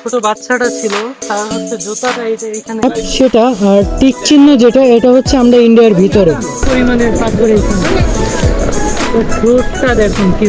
ছোট বাচ্চাটা ছিল তার হচ্ছে জুতাটা এই এখানে সেটা আর টিক চিহ্ন যেটা এটা হচ্ছে আমরা ইন্ডিয়ার ভিতরে। পরিমাণের পাথর এখানে দেখুন কি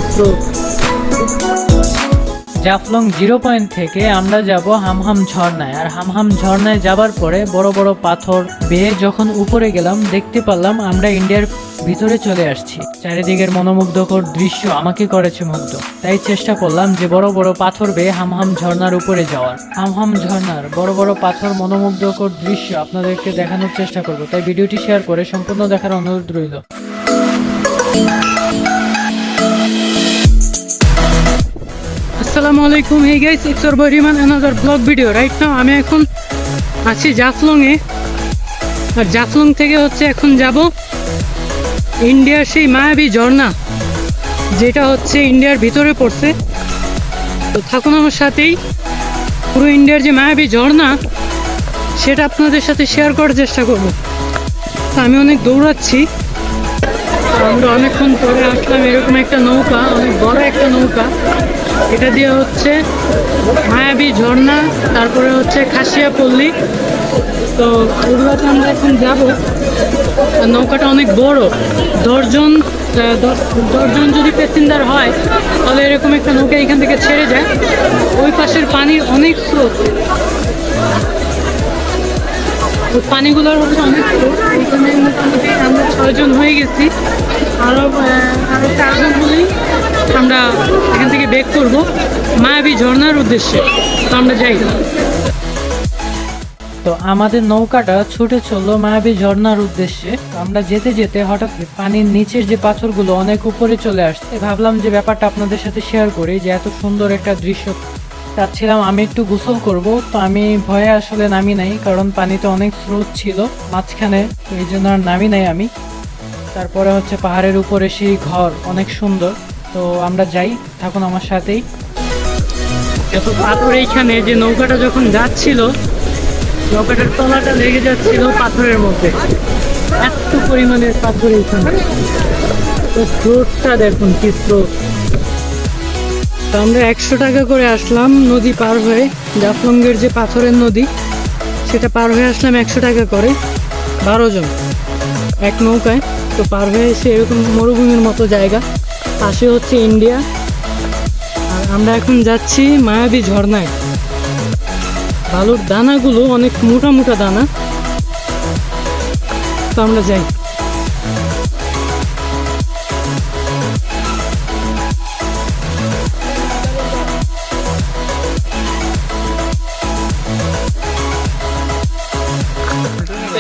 জাফলং জিরো পয়েন্ট থেকে আমরা যাব হামহাম ঝর্ণায়। আর হামহাম ঝর্ণায় যাবার পরে বড় বড় পাথর বেয়ে যখন উপরে গেলাম দেখতে পারলাম আমরা ইন্ডিয়ার ভিতরে চলে আসছি। চারিদিকের মনোমুগ্ধকর দৃশ্য আমাকে করেছে মুগ্ধ। তাই চেষ্টা করলাম যে বড় বড় পাথর বেয়ে হামহাম ঝর্নার উপরে যাওয়ার। হামহাম ঝর্ণার বড় বড় পাথর মনোমুগ্ধকর দৃশ্য আপনাদেরকে দেখানোর চেষ্টা করব। তাই ভিডিওটি শেয়ার করে সম্পূর্ণ দেখার অনুরোধ রইল। আসসালামু আলাইকুম। Hey guys it's your Bodyman another vlog video right now আমি এখন আছি জাফলং এ আর জাফলং থেকে হচ্ছে এখন যাব ইন্ডিয়ার সেই মায়াবী ঝর্ণা যেটা হচ্ছে ইন্ডিয়ার ভিতরে পড়ছে। তো থাকুন আমার সাথেই। পুরো ইন্ডিয়ার যে মায়াবী ঝর্ণা, সেটা আপনাদের সাথে শেয়ার করার চেষ্টা করব। তো আমি অনেক দৌড়াচ্ছি। আমরা অনেকক্ষণ পরে আসলাম এরকম একটা নৌকা, অনেক বড় একটা নৌকা। এটা দিয়ে হচ্ছে মায়াবী ঝর্ণা, তারপরে হচ্ছে খাসিয়া পল্লী তো ওগুলোতে আমরা এখন যাব। নৌকাটা অনেক বড়। দশজন দশ- দশজন যদি প্যাসেঞ্জার হয়, তাহলে এরকম একটা নৌকা এখান থেকে ছেড়ে যায়। ওই পাশের পানির অনেক স্রোত। পানিগুলোর হচ্ছে অনেক স্রোত। এখানে আমরা ছয়জন হয়ে গেছি। আরও আরও চারজন হলেই আমরা এখান থেকে বেক করব। মায়াবী ঝর্নার উদ্দেশ্যে। তো আমরা যাই। তো আমাদের নৌকাটা ছুটে চলল মায়াবী ঝর্ণার উদ্দেশ্যে। আমরা যেতে যেতে হঠাৎ পানির নিচের যে পাথরগুলো অনেক উপরে চলে আসছে। ভাবলাম যে ব্যাপারটা আপনাদের সাথে শেয়ার করি যে এত সুন্দর একটা দৃশ্য চাচ্ছিলাম। আমি একটু গোসল করব, তো আমি ভয়ে আসলে নামি নাই, কারণ পানিতে অনেক স্রোত ছিল। মাঝখানে এই জন্য আর নামি নাই আমি। তারপরে হচ্ছে পাহাড়ের উপরে সেই ঘর, অনেক সুন্দর। তো আমরা যাই, থাকুন আমার সাথেই। এত পাথর এইখানে, যে নৌকাটা যখন যাচ্ছিল নৌকাটার তলাটা লেগে যাচ্ছিল পাথরের মধ্যে। এত পরিমাণের পাথর এইখানে তো স্রোতটা দেখুন কি স্রোত। তো আমরা একশো টাকা করে আসলাম নদী পার হয়ে। জাফলঙ্গের যে পাথরের নদী, সেটা পার হয়ে আসলাম একশো টাকা করে। বারো জন। এক নৌকায়। তো পার হয়ে এসে এরকম মরুভূমির মতো জায়গা। পাশে হচ্ছে ইন্ডিয়া। আর আমরা এখন যাচ্ছি মায়াবী ঝর্ণায়। বালুর দানাগুলো অনেক মোটা মোটা দানা। তো আমরা যাই।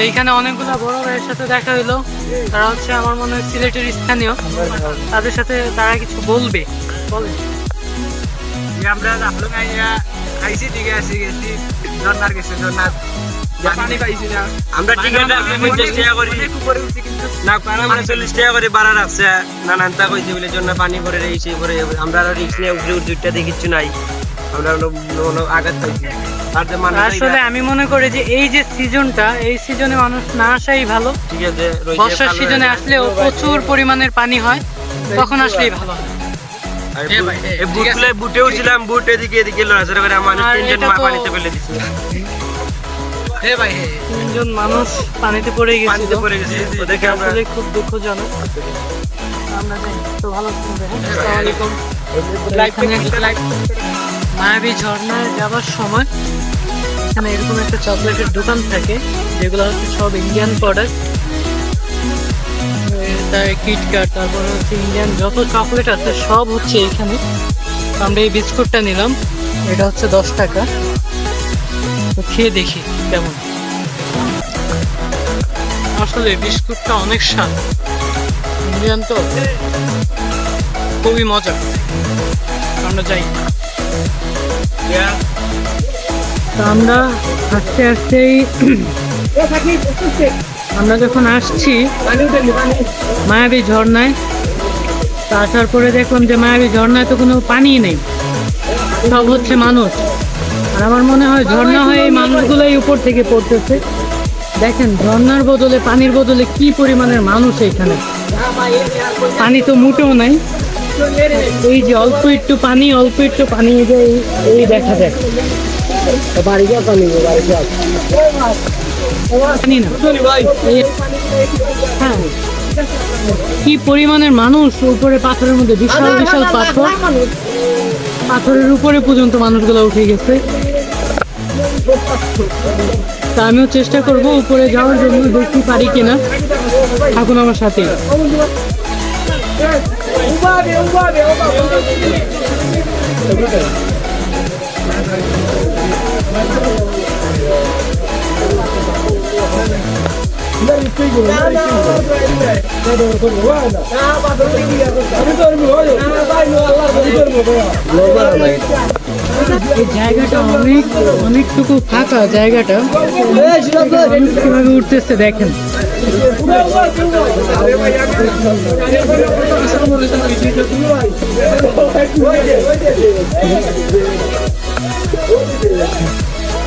এইখানে অনেকগুলো বড় ভাইয়ের সাথে দেখা হইল। তারা হচ্ছে আমার মনে হয় সিলেটের স্থানীয়। তাদের সাথে তারা কিছু বলবে। বলে আমরা আইয়া আইসি দিকে আসি গেছি। ঝর্ণার গেছে ঝর্ণার পানি পাইছি না। আমরা টিকিট পঞ্চাশ টাকা করি। অনেক উপরে উঠছি কিন্তু। না পারা চল্লিশ টাকা করে ভাড়া রাখছে। নানান তা কইছে বলে জন্য পানি করে এই সেই করে আমরা আর রিক্স নিয়ে উঠে উঠে উঠতে দেখিচ্ছু নাই। আমরা হলো হলো আঘাত পাইছি। আর যে মানুষ আসলে আমি মনে করি যে এই যে সিজনটা এই সিজনে মানুষ না আসাই ভালো। ঠিক আছে বর্ষার সিজনে হয়ে আসলেও প্রচুর পরিমাণের পানি হয় তখন আসলেই ভালো হয়। আর বুট- এই বুটগুলো বুট এদিকে এদিকে লড়াচড়া করে মানুষ তিনজন মা পানিতে ফেলে দিচ্ছে হে ভাই তিনজন মানুষ পানিতে পড়ে পানিতে পড়ে গেছে ওদেরকে আসলে খুব দুঃখজনক। আমরা যাই তো ভালো থাকবে হ্যাঁ? আসসালামু আলাইকুম। মায়াবী ঝর্ণায় যাওয়ার সময় এখানে এরকম একটা চকলেটের দোকান থাকে যেগুলো হচ্ছে সব ইন্ডিয়ান প্রোডাক্ট তার কিটক্যাট তারপরে হচ্ছে ইন্ডিয়ান যত চকলেট আছে সব হচ্ছে এখানে আমরা এই বিস্কুটটা নিলাম, এটা হচ্ছে দশ টাকা। তো খেয়ে দেখি কেমন। আসলে বিস্কুটটা অনেক স্বাদ। ইন্ডিয়ান তো খুবই মজা আমরা যাই। আমরা আস্তে আস্তেই আমরা যখন আসছি, মায়াবী ঝর্ণায়, তো আসার পরে দেখলাম যে মায়াবী ঝর্ণায় তো কোনো পানি নেই। সব হচ্ছে মানুষ। আর আমার মনে হয় ঝর্ণা হয়ে এই মানুষগুলোই উপর থেকে পড়তেছে। দেখেন, ঝর্ণার বদলে, পানির বদলে কি পরিমাণের মানুষ এখানে? পানি তো মুটেও নাই। এই যে অল্প একটু পানি, অল্প একটু পানি, এই যে এই- এই দেখা যায় হ্যাঁ কি পরিমাণের মানুষ উপরে পাথরের মধ্যে? বিশাল বিশাল পাথর। পাথরের উপরে পর্যন্ত মানুষগুলো উঠে গেছে। তা আমিও চেষ্টা করব উপরে যাওয়ার জন্য দেখতে পারি কিনা। থাকুন আমার সাথে। জায়গাটা অনেক অনেকটুকু ফাঁকা জায়গাটা। কীভাবে উঠতেছে দেখেন।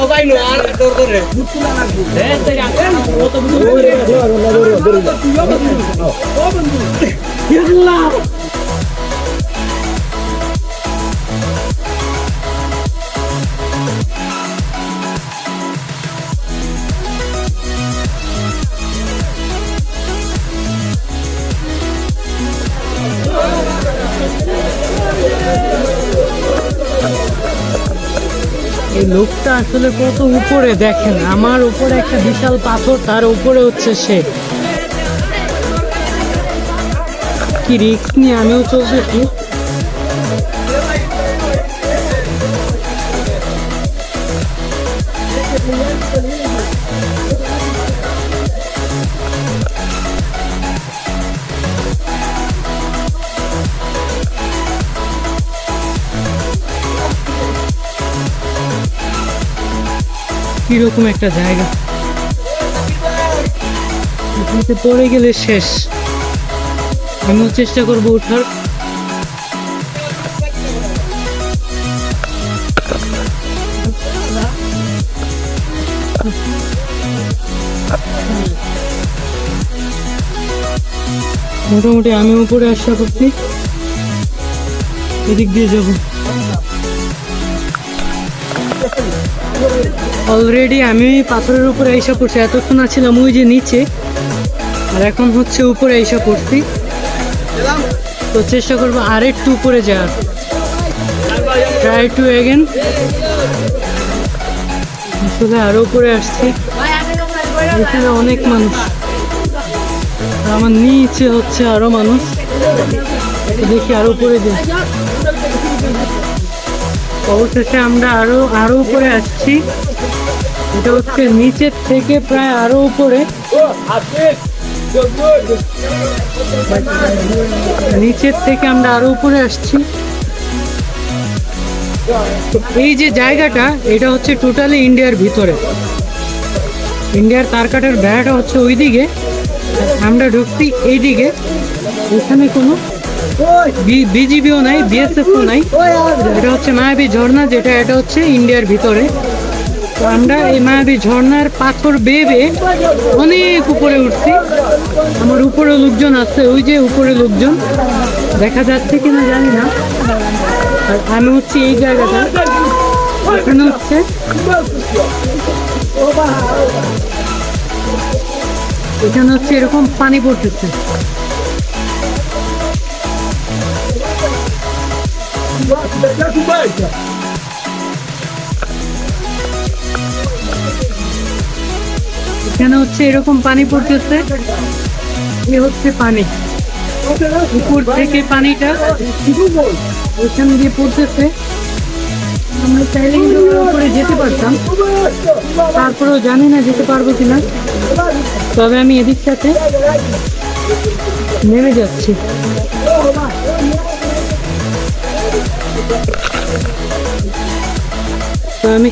মোবাইল আর দৌড় করে এই লোকটা আসলে কত উপরে দেখেন, আমার উপরে একটা বিশাল পাথর, তার উপরে হচ্ছে সে। কি রিক্স নিয়ে আমিও চলতেছি কীরকম একটা জায়গা? পড়ে গেলে শেষ। আমিও চেষ্টা করব ওঠার। মোটামুটি আমি উপরে আশা করছি। এদিক দিয়ে যাব। অলরেডি আমি পাথরের উপরে এসে পড়ছি। এতক্ষণ ছিলাম ওই যে নিচে। আর এখন হচ্ছে উপরে এসে পড়ছি। তো চেষ্টা করব আর একটু উপরে যাওয়ার। ট্রাই টু এগেন আসলে আরও উপরে আসছি। এখানে অনেক মানুষ। আমার নিচে হচ্ছে আরও মানুষ। দেখি আরও উপরে যাই। অবশেষে আমরা আরও আরও উপরে আসছি। এটা হচ্ছে নিচের থেকে প্রায় আরও উপরে। নিচের থেকে আমরা আরও উপরে আসছি। এই যে জায়গাটা, এটা হচ্ছে টোটালি ইন্ডিয়ার ভিতরে। ইন্ডিয়ার তারকাটার বেড়াটা হচ্ছে ওইদিকে। আর আমরা ঢুকছি এইদিকে। এখানে কোনো বিজিবিও নাই বিএসএফও নাই। এটা হচ্ছে মায়াবী ঝর্ণা, যেটা, এটা হচ্ছে ইন্ডিয়ার ভিতরে। আমরা এই মায়াবী ঝর্ণার পাথর বেয়ে অনেক উপরে উঠছি। আমার উপরে লোকজন আছে, ওই যে উপরে লোকজন। দেখা যাচ্ছে কিনা জানি না। আর আমি হচ্ছে এই জায়গাটা। এখানে হচ্ছে এখানে হচ্ছে এরকম পানি পড়তেছে। এখানে হচ্ছে এরকম পানি পড়তেছে। এ হচ্ছে পানি। উপর থেকে পানিটা ওইখান দিয়ে পড়তেছে। আমরা চাইলে উপরে যেতে পারতাম। তারপরেও জানি না যেতে পারব কিনা। তবে আমি এদিক সাথে নেমে যাচ্ছি। তো আমি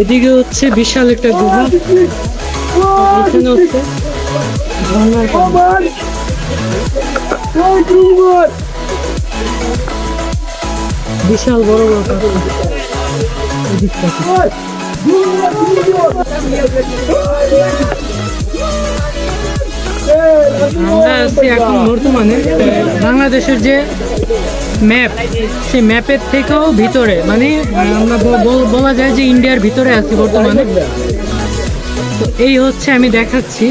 এদিকে হচ্ছে বিশাল একটা গুহা এখানে হচ্ছে বিশাল বড় বড়। আমরা আছি এখন বর্তমানে বাংলাদেশের যে ম্যাপ সেই ম্যাপের থেকেও ভিতরে মানে আমরা বলা যায় যে ইন্ডিয়ার ভিতরে আছি বর্তমানে এই হচ্ছে আমি দেখাচ্ছি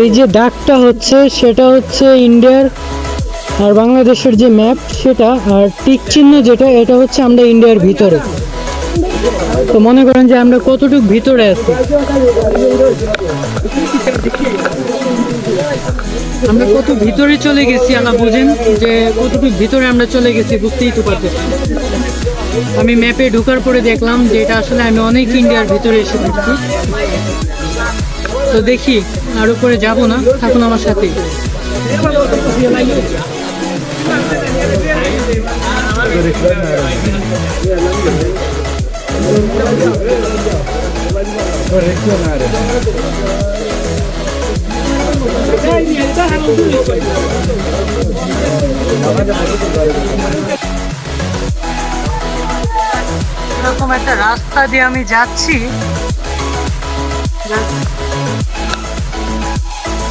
এই যে ডাকটা হচ্ছে, সেটা হচ্ছে ইন্ডিয়ার আর বাংলাদেশের যে ম্যাপ সেটা আর টিক চিহ্ন যেটা, এটা হচ্ছে আমরা ইন্ডিয়ার ভিতরে। তো মনে করেন যে আমরা কতটুকু ভিতরে আছি। আমরা কত ভিতরে চলে গেছি আমরা বুঝেন যে কতটুকু ভিতরে আমরা চলে গেছি বুঝতেই তো পারতেছি আমি ম্যাপে ঢোকার পরে দেখলাম যে এটা আসলে আমি অনেক ইন্ডিয়ার ভিতরে এসে পড়ছি তো দেখি, আর উপরে যাব না, থাকুন আমার সাথে। এরকম একটা রাস্তা দিয়ে আমি যাচ্ছি।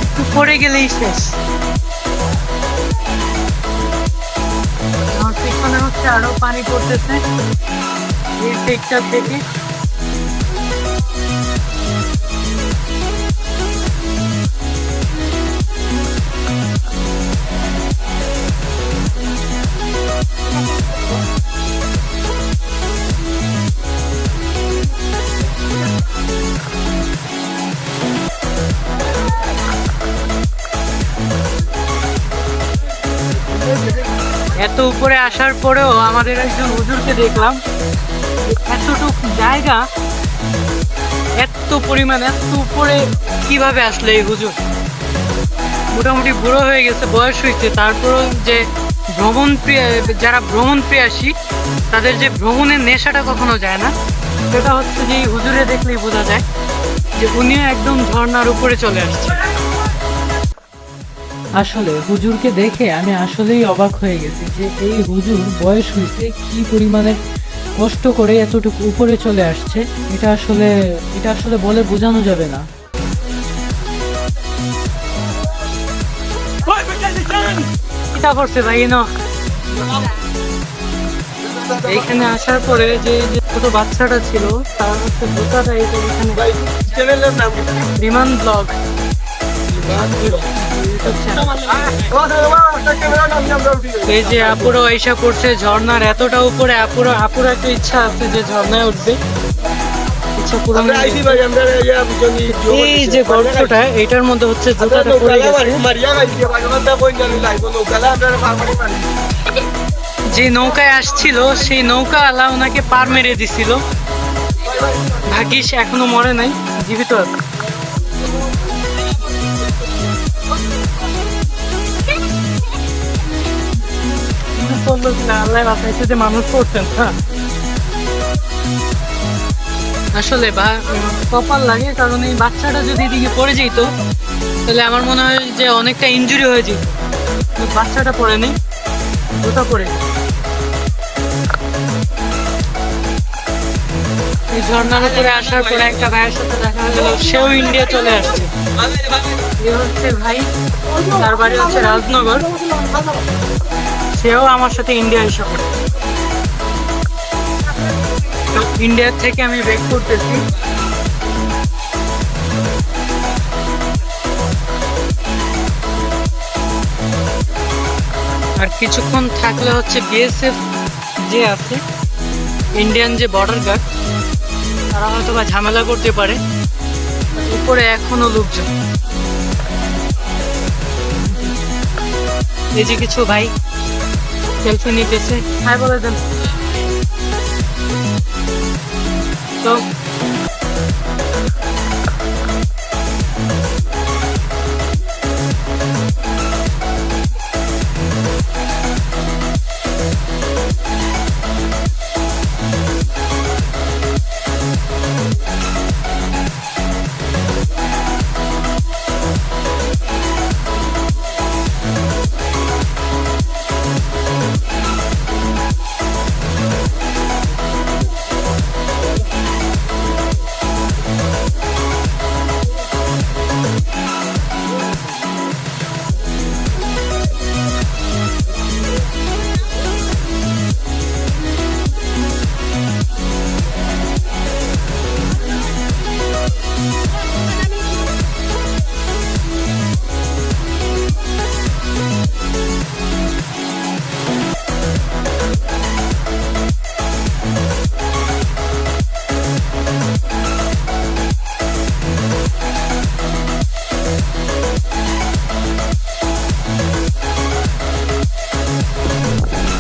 একটু পড়ে গেলেই শেষ। হচ্ছে আরও পানি পড়তেছে। এই দিকটার থেকে। এত উপরে আসার পরেও আমাদের একজন হুজুরকে দেখলাম। এতটুকু জায়গা, এত পরিমাণ, এত উপরে কীভাবে আসলে এই হুজুর? মোটামুটি বুড়ো হয়ে গেছে, বয়স হয়েছে। তারপরও যে ভ্রমণ প্রিয়, যারা ভ্রমণ প্রিয়াসী, তাদের যে ভ্রমণের নেশাটা কখনো যায় না। সেটা হচ্ছে যে হুজুরে দেখলেই বোঝা যায় যে উনিও একদম ঝর্ণার উপরে চলে আসছে। আসলে হুজুরকে দেখে আমি আসলেই অবাক হয়ে গেছি যে এই হুজুর বয়স হয়েছে কি পরিমাণে কষ্ট করে এতটুকু উপরে চলে আসছে এটা আসলে এটা আসলে বলে বোঝানো যাবে না। কিতা করছে ভাই এইখানে আসার পরে যে ছোট বাচ্চাটা ছিল তার হচ্ছে এখানে চ্যানেলের নাম বিমান ব্লগ। এই যে আপুরো আইসা করছে ঝর্ণার এতটা উপরে আপুরো আপুর একটা ইচ্ছা আছে যে ঝর্ণায় উঠবে। এই যে গর্তটা এটার মধ্যে হচ্ছে জুতাটা পড়ে। যে নৌকায় আসছিল সেই নৌকা আলা ওনাকে পার মেরে দিছিল। ভাগ্যিস এখনও মরে নাই জীবিত আছে। করল কিনা আল্লাহ বাঁচাইছে যে মানুষ করছেন হ্যাঁ। আসলে বা কপাল লাগে, কারণ এই বাচ্চাটা যদি এদিকে পড়ে যেত, তাহলে আমার মনে হয় যে অনেকটা ইনজুরি হয়ে যেত। বাচ্চাটা পড়ে নেই জুতা পড়ে। এই ঝর্ণার উপরে আসার পরে একটা ভাইয়ের সাথে দেখা গেল সেও ইন্ডিয়া চলে আসছে। এ হচ্ছে ভাই, তার বাড়ি হচ্ছে রাজনগর। সেও আমার সাথে ইন্ডিয়া এসে তো ইন্ডিয়া থেকে আমি ব্রেক করতেছি। আর কিছুক্ষণ থাকলে হচ্ছে বিএসএফ যে আছে ইন্ডিয়ান যে বর্ডার গার্ড তারা হয়তো বা ঝামেলা করতে পারে উপরে এখনও লোকজন। এই যে কিছু ভাই সেলফি নিতেছে। হাই বলে দেন। তো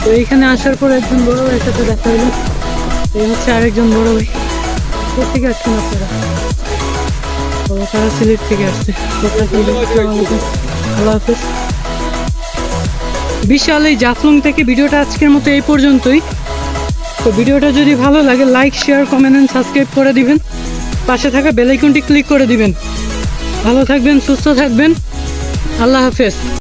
তো এইখানে আসার পর একজন বড় ভাইয়ের সাথে দেখা হলো। এই হচ্ছে আরেকজন বড় ভাই। কোথেকে আসছেন আপনারা? তারা সিলেট থেকে আসছে। কোথায় থেকে? আসসালামু আলাইকুম। আল্লাহ হাফেজ। বিশাল এই জাফলং থেকে ভিডিওটা আজকের মতো এই পর্যন্তই। তো ভিডিওটা যদি ভালো লাগে like share comment and subscribe করে দিবেন। পাশে থাকা বেল আইকনটি ক্লিক করে দিবেন। ভালো থাকবেন সুস্থ থাকবেন। আল্লাহ হাফেজ।